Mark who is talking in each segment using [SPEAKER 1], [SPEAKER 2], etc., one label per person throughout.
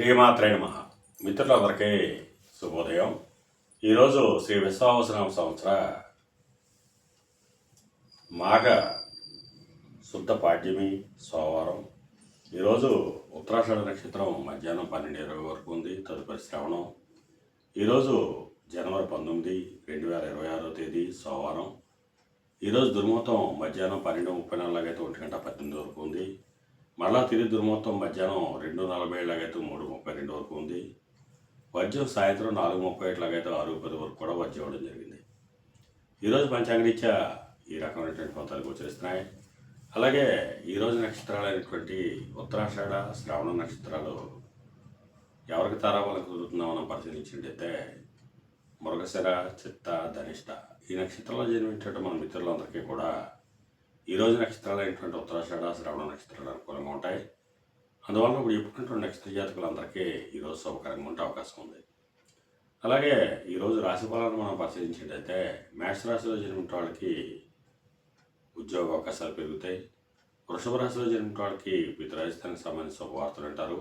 [SPEAKER 1] శ్రీమాత్రే నమ. మిత్రులందరికీ శుభోదయం. ఈరోజు శ్రీ విశ్వావసనామ సంవత్సర మాఘ శుద్ధ పాడ్యమి సోమవారం. ఈరోజు ఉత్తరాషాఢ నక్షత్రం మధ్యాహ్నం పన్నెండు ఇరవై వరకు ఉంది తదుపరి శ్రవణం. ఈరోజు జనవరి పంతొమ్మిది రెండు వేల ఇరవై ఆరో తేదీ సోమవారం. ఈరోజు దుర్ముహూర్తం మధ్యాహ్నం పన్నెండు ముప్పై నాలుగులాగైతే ఒంటి గంట పద్దెనిమిది వరకు ఉంది. మరలా తిరిగి దుర్మొత్తం మధ్యాహ్నం రెండు నలభై ఏళ్ళకైతే మూడు ముప్పై రెండు వరకు ఉంది. వజ్రం సాయంత్రం నాలుగు ముప్పై ఏళ్ళకైతే ఆరు పది వరకు కూడా వజ్రం ఇవ్వడం జరిగింది. ఈరోజు పంచాంగరీత్యా ఈ రకమైనటువంటి ఫలితాలు గోచరిస్తున్నాయి. అలాగే ఈరోజు నక్షత్రాలైనటువంటి ఉత్తరాషాఢ శ్రావణ నక్షత్రాలు ఎవరికి తారాబలం కుదురుతుందో మనం పరిశీలించినట్టయితే మృగశిర చిత్త ధనిష్ట ఈ నక్షత్రంలో జన్మించడం మన మిత్రులందరికీ కూడా ఈరోజు నక్షత్రాలు అయినటువంటి ఉత్తరాషాఢ శ్రవణ నక్షత్రాలు అనుకూలంగా ఉంటాయి. అందువల్ల ఇప్పుడు చెప్పుకున్నటువంటి నక్షత్ర జాతకులందరికీ ఈరోజు శుభకరంగా ఉండే అవకాశం ఉంది. అలాగే ఈరోజు రాశి ఫలాలను మనం పరిశీలించినట్టయితే మేష రాశిలో జన్మించిన వాళ్ళకి ఉద్యోగ అవకాశాలు పెరుగుతాయి. వృషభ రాశిలో జరిగిన వాళ్ళకి పితరాజస్థానికి సంబంధించిన శుభవార్తలు అంటారు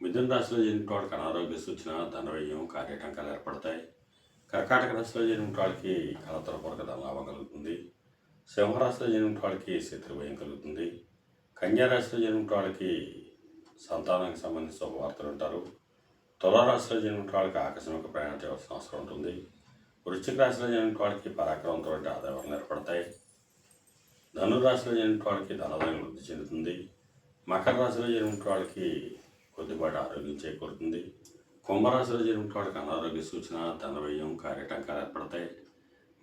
[SPEAKER 1] మిథున రాశిలో జన్మించిన వాళ్ళకి అనారోగ్య సూచన ధనవ్యయం కార్యటంకాలు ఏర్పడతాయి. కర్కాటక రాశిలో జరిగిన వాళ్ళకి కలతరపూర్వక ధనలాభం కలుగుతుంది. సింహరాశిలో జరిగిన వాళ్ళకి శత్రుభయం కలుగుతుంది. కన్యారాశిలో జరిగిన వాళ్ళకి సంతానానికి సంబంధించిన శుభవార్తలు ఉంటారు. తులారాశిలో జన్మించిన వాళ్ళకి ఆకస్మిక ప్రయాణం చేయవలసిన అవసరం ఉంటుంది. వృశ్చిక రాశిలో జన్మించిన వాళ్ళకి పరాక్రమంతో ఆదాయాలు ఏర్పడతాయి. ధనురాశిలో జన్మించిన వాళ్ళకి ధనదాయం వృద్ధి చెందుతుంది. మకర రాశిలో జరిగిన వాళ్ళకి కొద్దిపాటి ఆరోగ్యం చేకూరుతుంది. కుంభరాశిలో జన్మించిన వాళ్ళకి అనారోగ్య సూచన ధనవ్యయం కార్యటంకాలు ఏర్పడతాయి.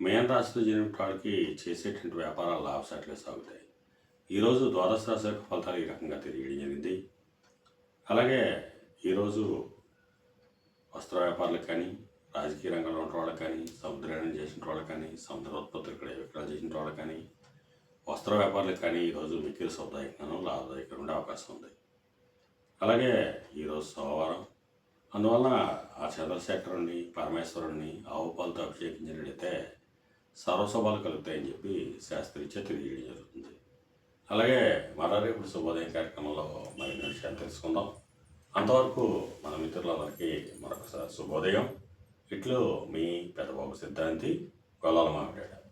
[SPEAKER 1] మేన్ రాశితో జరిగిన వాళ్ళకి చేసేటువంటి వ్యాపారాలు లాభసాటిగా సాగుతాయి. ఈరోజు ద్వాదశ రాశి యొక్క ఫలితాలు ఈ రకంగా తెలియడం జరిగింది. అలాగే ఈరోజు వస్త్ర వ్యాపారులకు కానీ రాజకీయ రంగంలో ఉన్న వాళ్ళకి కానీ సముద్రయానం చేసిన వాళ్ళకి కానీ సముద్ర ఉత్పత్తులు ఇక్కడ విక్రయాలు చేసిన వాళ్ళకి కానీ వస్త్ర వ్యాపారులకు కానీ ఈరోజు మిక్కిలి సౌదాయకంగానూ లాభదాయకంగా ఉండే అవకాశం ఉంది. అలాగే ఈరోజు సోమవారం. అందువలన ఆ చంద్రశేఖరుణ్ణి పరమేశ్వరుణ్ణి ఆవు పాలతో అభిషేకించినట్లయితే సర్వశుభాలు కలుగుతాయని చెప్పి శాస్త్రీత్యా తెలియజేయడం జరుగుతుంది. అలాగే మరారేపుడు శుభోదయం కార్యక్రమంలో మరిన్ని విషయాలు తెలుసుకుందాం. అంతవరకు మన మిత్రులందరికీ మరొకసారి శుభోదయం. ఇట్లు మీ పెద్దబాబు సిద్ధాంతి గొల్లాల మామిడాడు.